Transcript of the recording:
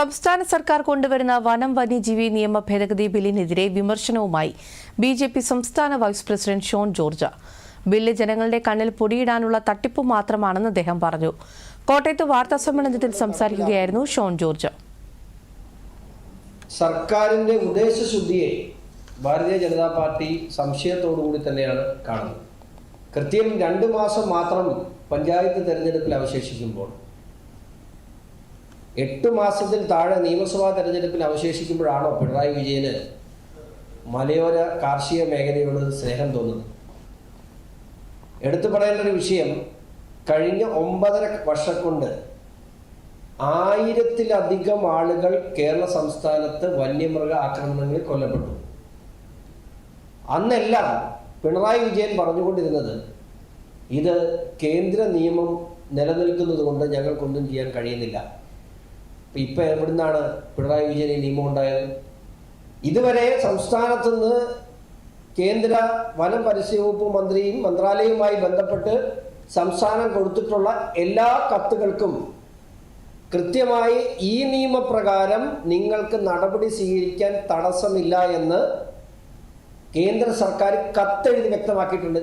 സംസ്ഥാന സർക്കാർ കൊണ്ടുവരുന്ന വനം വന്യജീവി നിയമ ഭേദഗതി ബില്ലിനെതിരെ വിമർശനവുമായി ബി ജെ പി സംസ്ഥാന vice president Shone George. Bill ജനങ്ങളുടെ കണ്ണിൽ പൊടിയിടാനുള്ള തട്ടിപ്പ് മാത്രമാണെന്ന് അദ്ദേഹം പറഞ്ഞു. കോട്ടയത്ത് വാർത്താ സമ്മേളനത്തിൽ സംസാരിക്കുകയായിരുന്നു ഷോൺ ജോർജ്. സർക്കാരിന്റെ ഉദ്ദേശശുദ്ധിയെ ഭാരതീയ ജനതാ പാർട്ടി സംശയത്തോടുകൂടി തന്നെയാണ് കാണുന്നത്. കൃത്യം രണ്ട് മാസം മാത്രം പഞ്ചായത്ത് തെരഞ്ഞെടുപ്പിൽ അവശേഷിക്കുമ്പോൾ എട്ട് മാസത്തിൽ താഴെ നിയമസഭാ തെരഞ്ഞെടുപ്പിൽ അവശേഷിക്കുമ്പോഴാണോ പിണറായി വിജയന് മലയോര കാർഷിക മേഖലയോട് സ്നേഹം തോന്നുന്നത്? എടുത്തു പറയേണ്ട ഒരു വിഷയം കഴിഞ്ഞ ഒമ്പതര വർഷം കൊണ്ട് ആയിരത്തിലധികം ആളുകൾ കേരള സംസ്ഥാനത്ത് വന്യമൃഗ ആക്രമണങ്ങളിൽ കൊല്ലപ്പെട്ടു. അന്നെല്ലാം പിണറായി വിജയൻ പറഞ്ഞുകൊണ്ടിരുന്നത് ഇത് കേന്ദ്ര നിയമം നിലനിൽക്കുന്നത് കൊണ്ട് ഞങ്ങൾക്കൊന്നും ചെയ്യാൻ കഴിയുന്നില്ല. ഇപ്പം എവിടുന്നാണ് പിണറായി വിജയൻ നിയമം ഉണ്ടായത്? ഇതുവരെ സംസ്ഥാനത്ത് നിന്ന് കേന്ദ്ര വനം പരിസ്ഥിതി വകുപ്പ് മന്ത്രിയും മന്ത്രാലയവുമായി ബന്ധപ്പെട്ട് സംസ്ഥാനം കൊടുത്തിട്ടുള്ള എല്ലാ കത്തുകൾക്കും കൃത്യമായി ഈ നിയമപ്രകാരം നിങ്ങൾക്ക് നടപടി സ്വീകരിക്കാൻ തടസ്സമില്ല എന്ന് കേന്ദ്ര സർക്കാർ കത്തെഴുതി വ്യക്തമാക്കിയിട്ടുണ്ട്.